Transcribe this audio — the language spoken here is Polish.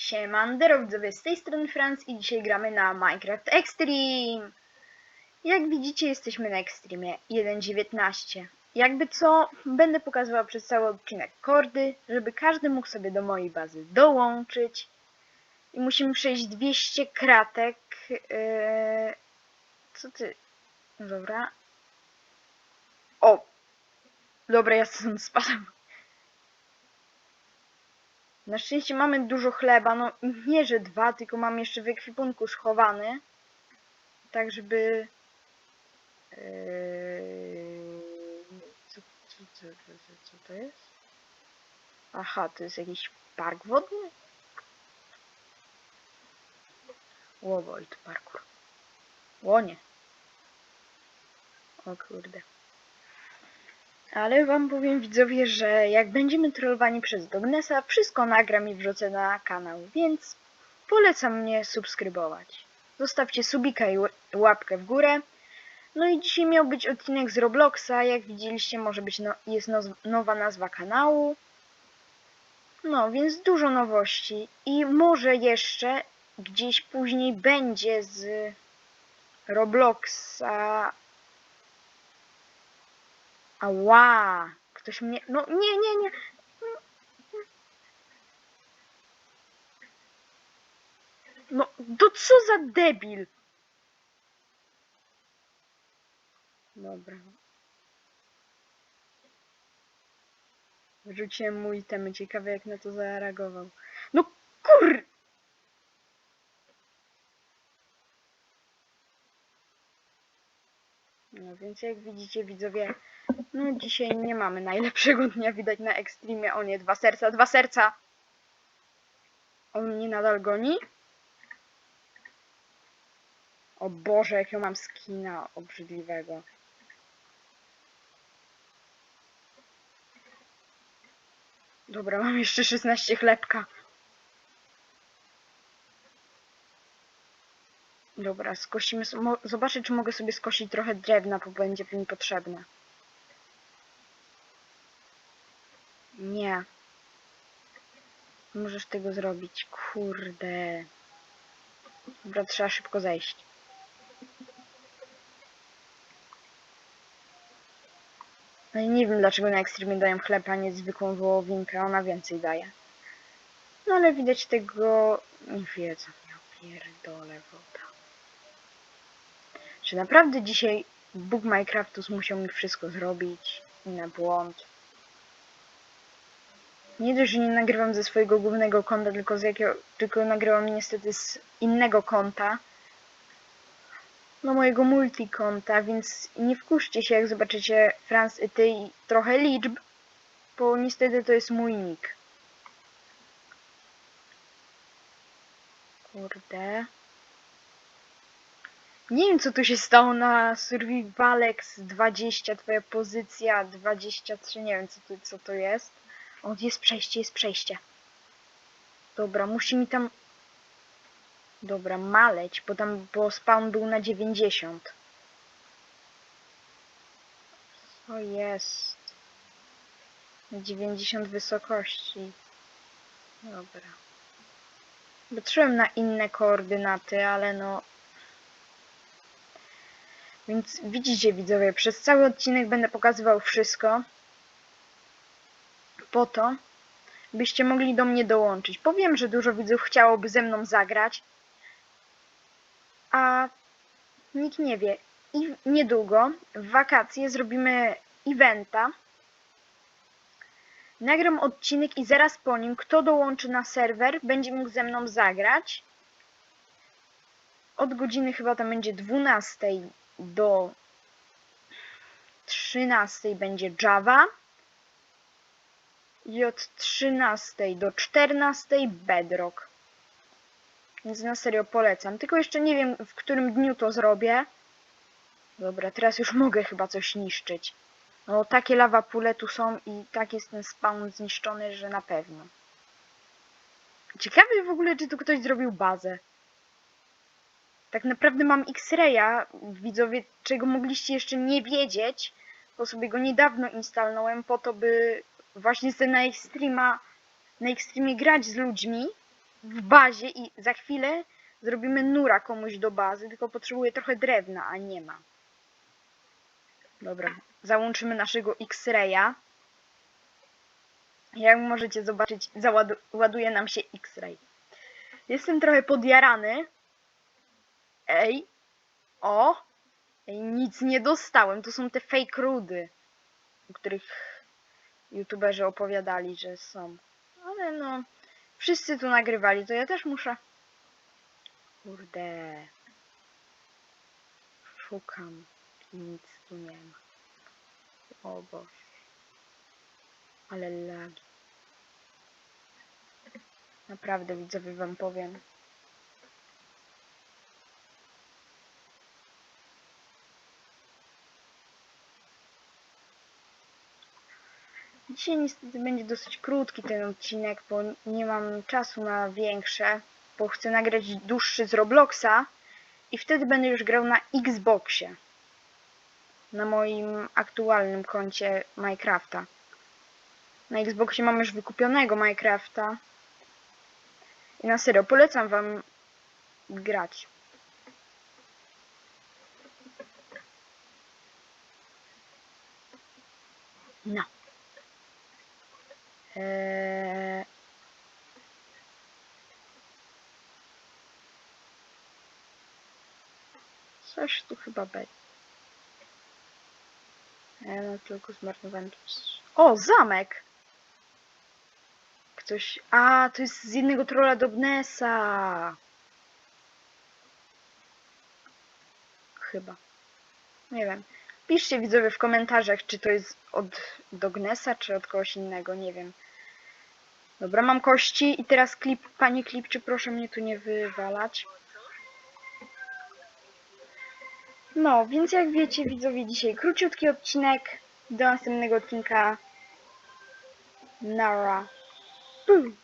Siemandero widzowie, z tej strony Franz i dzisiaj gramy na Minecraft Extreme. Jak widzicie jesteśmy na Extremie 1.19. Jakby co, będę pokazywał przez cały odcinek kordy, żeby każdy mógł sobie do mojej bazy dołączyć. I musimy przejść 200 kratek. Yy... Co ty? No Dobra. O! Dobra, ja stąd spadam. Na szczęście mamy dużo chleba, no nie, że dwa, tylko mam jeszcze w ekwipunku schowany. Tak, żeby... Yy... Co, co, co, co, co, to jest? Aha, to jest jakiś park wodny? Łowold parkour. Łonie. O kurde. Ale wam powiem widzowie, że jak będziemy trollowani przez Dognesa, wszystko nagram i wrzucę na kanał, więc polecam mnie subskrybować. Zostawcie subika i łapkę w górę. No i dzisiaj miał być odcinek z Robloxa, jak widzieliście może być no, jest noz- nowa nazwa kanału. No, więc dużo nowości i może jeszcze gdzieś później będzie z Robloxa Ała! Ktoś mnie. No nie, nie, nie. No, to co za debil? Dobra. Wrzuciłem mu itemy, ciekawe jak na to zareagował. No kur... No więc jak widzicie widzowie, no dzisiaj nie mamy najlepszego dnia, widać na Extremie. O nie, dwa serca, dwa serca! On mnie nadal goni? O Boże, jak ja mam skina obrzydliwego. Dobra, mam jeszcze 16 chlebka. Dobra, skosimy. Zobaczę, czy mogę sobie skosić trochę drewna, bo będzie mi potrzebne. Nie. Możesz tego zrobić. Kurde. Dobra, trzeba szybko zejść. No i nie wiem, dlaczego na Extremie dają chleb, a nie zwykłą wołowinkę. Ona więcej daje. No ale widać tego... Nie wiedzą. Ja pierdolę woda. Czy naprawdę dzisiaj Bóg Minecraftus musiał mi wszystko zrobić? Na błąd. Nie dość, że nie nagrywam ze swojego głównego konta, tylko z jakiego, tylko nagrywam niestety z innego konta. No mojego multikonta, więc nie wkurzcie się jak zobaczycie Franz i ty i trochę liczb, bo niestety to jest mój nick. Kurde. Nie wiem co tu się stało na Survivalex 20, twoja pozycja 23, nie wiem co, tu, co to jest. O, jest przejście, jest przejście. Dobra, musi mi tam... Dobra, maleć, bo tam, bo spawn był na 90. Co jest? Na 90 wysokości. Dobra. Patrzyłem na inne koordynaty, ale no... Więc widzicie widzowie, przez cały odcinek będę pokazywał wszystko po to, byście mogli do mnie dołączyć. Powiem, że dużo widzów chciałoby ze mną zagrać, a nikt nie wie. I niedługo, w wakacje, zrobimy eventa. Nagram odcinek i zaraz po nim, kto dołączy na serwer, będzie mógł ze mną zagrać. Od godziny chyba tam będzie 12 do 13 będzie Java i od 13 do 14 Bedrock. Więc na serio polecam. Tylko jeszcze nie wiem, w którym dniu to zrobię. Dobra, teraz już mogę chyba coś niszczyć. No, takie lawa pule tu są i tak jest ten spawn zniszczony, że na pewno. Ciekawe w ogóle, czy tu ktoś zrobił bazę. Tak naprawdę mam X-Raya, widzowie, czego mogliście jeszcze nie wiedzieć, bo sobie go niedawno instalowałem po to, by właśnie sobie na Extrema, na Extremie grać z ludźmi w bazie i za chwilę zrobimy nura komuś do bazy, tylko potrzebuję trochę drewna, a nie ma. Dobra, załączymy naszego X-Raya. Jak możecie zobaczyć, załaduje nam się X-Ray. Jestem trochę podjarany. Ej. O. Ej, nic nie dostałem. To są te fake rudy, o których youtuberzy opowiadali, że są. Ale no, wszyscy tu nagrywali, to ja też muszę. Kurde. Szukam. Nic tu nie ma. O Boże. Ale lagi. Naprawdę widzowie wam powiem. Dzisiaj niestety będzie dosyć krótki ten odcinek, bo nie mam czasu na większe, bo chcę nagrać dłuższy z Robloxa i wtedy będę już grał na Xboxie. Na moim aktualnym koncie Minecrafta. Na Xboxie mam już wykupionego Minecrafta. I na serio, polecam wam grać. No. Eee... Coś tu chyba będzie. Ja no tylko zmarnowałem. O, zamek! Ktoś... A, to jest z jednego trolla do Gnesa. Chyba. Nie wiem. Piszcie widzowie w komentarzach, czy to jest od Dognesa, czy od kogoś innego, nie wiem. Dobra, mam kości i teraz klip, panie klip, czy proszę mnie tu nie wywalać. No, więc jak wiecie widzowie, dzisiaj króciutki odcinek. Do następnego odcinka. Nara. Boom.